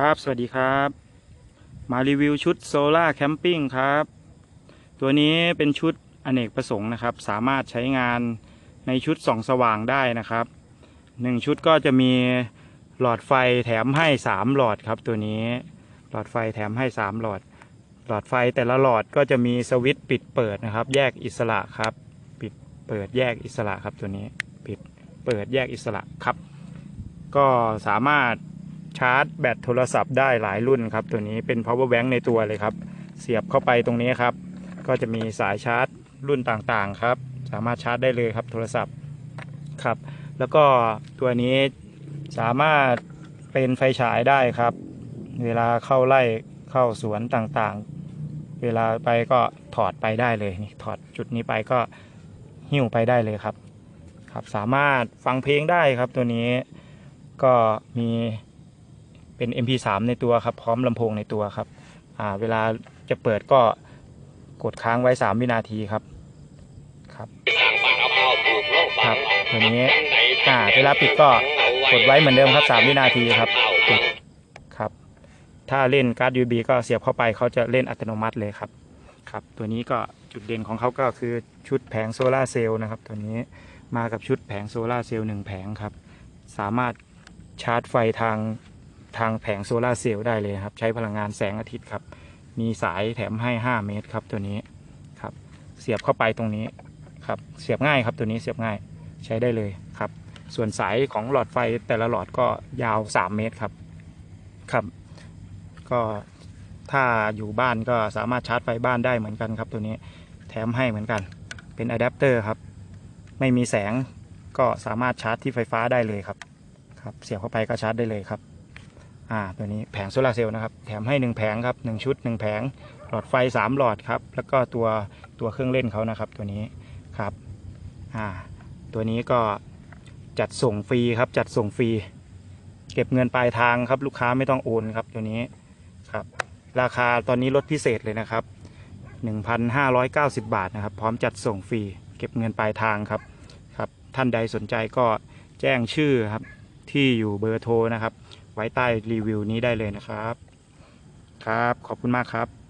ครับ สวัสดีครับ มารีวิวชุดโซล่าแคมปิ้งครับ ตัวนี้เป็นชุดอเนกประสงค์นะครับ สามารถใช้งานในชุดส่องสว่างได้นะครับหนึ่งชุดก็จะมีหลอดไฟแถมให้สามหลอดครับ ตัวนี้ หลอดไฟแถมให้สามหลอด หลอดไฟแต่ละหลอดก็จะมีสวิตช์ปิดเปิดนะครับ แยกอิสระครับ ปิดเปิดแยกอิสระครับตัวนี้ ปิดเปิดแยกอิสระครับ ก็สามารถ ชาร์จแบตโทรศัพท์ได้หลายรุ่นครับ ตัวนี้เป็น power bank ในตัวเลยครับ เสียบเข้าไปตรงนี้ครับ ก็จะมีสายชาร์จรุ่นต่างๆครับ สามารถชาร์จได้เลยครับโทรศัพท์ครับ แล้วก็ตัวนี้สามารถเป็นไฟฉายได้ครับ เวลาเข้าไล่เข้าสวนต่างๆ เวลาไปก็ถอดไปได้เลยนี่ถอดจุดนี้ไปก็หิ้วไปได้เลยครับ ครับสามารถฟังเพลงได้ครับตัวนี้ก็มี เป็น MP3 ในตัวครับ พร้อมลำโพงในตัวครับ อ่า เวลาจะเปิดก็กดค้างไว้ 3 วินาทีครับ ครับ ครับตัวนี้ อ่า เวลาปิดก็กดไว้เหมือนเดิมครับ 3 วินาทีครับปิดครับ ถ้าเล่นการ์ด USB ก็เสียบเข้าไปเขาจะเล่นอัตโนมัติเลยครับ ครับ ตัวนี้ก็จุดเด่นของเขาก็คือชุดแผงโซลาเซลล์นะครับ ตัวนี้มากับชุดแผงโซลาเซลล์หนึ่งแผงครับ สามารถชาร์จไฟทาง ทางแผงโซลาร์เซลล์ได้เลยครับ ใช้พลังงานแสงอาทิตย์ครับ มีสายแถมให้ 5 เมตรครับตัวนี้ครับ เสียบเข้าไปตรงนี้ครับ เสียบง่ายครับตัวนี้เสียบง่ายใช้ได้เลยครับ ส่วนสายของหลอดไฟแต่ละหลอดก็ยาว 3 เมตรครับครับ ก็ถ้าอยู่บ้านก็สามารถชาร์จไฟบ้านได้เหมือนกันครับ ตัวนี้แถมให้เหมือนกัน เป็นอะแดปเตอร์ครับ ไม่มีแสงก็สามารถชาร์จที่ไฟฟ้าได้เลยครับ ครับ เสียบเข้าไปก็ชาร์จได้เลยครับ อ่าตัวนี้แผงโซลาเซลล์นะครับ แถมให้1แผงครับ1ชุด1แผงหลอดไฟ 3 หลอดครับ แล้วก็ตัวตัวเครื่องเล่นเขานะครับ ตัวนี้ครับอ่าตัวนี้ก็จัดส่งฟรีครับ จัดส่งฟรี เก็บเงินปลายทางครับ ลูกค้าไม่ต้องโอนครับตัวนี้ครับ ราคาตอนนี้ลดพิเศษเลยนะครับ 1,590 บาทนะครับ พร้อมจัดส่งฟรี เก็บเงินปลายทางครับครับ ท่านใดสนใจก็แจ้งชื่อครับที่อยู่เบอร์โทรนะครับ ไว้ใต้รีวิวนี้ได้เลยนะครับ ครับ ขอบคุณมากครับ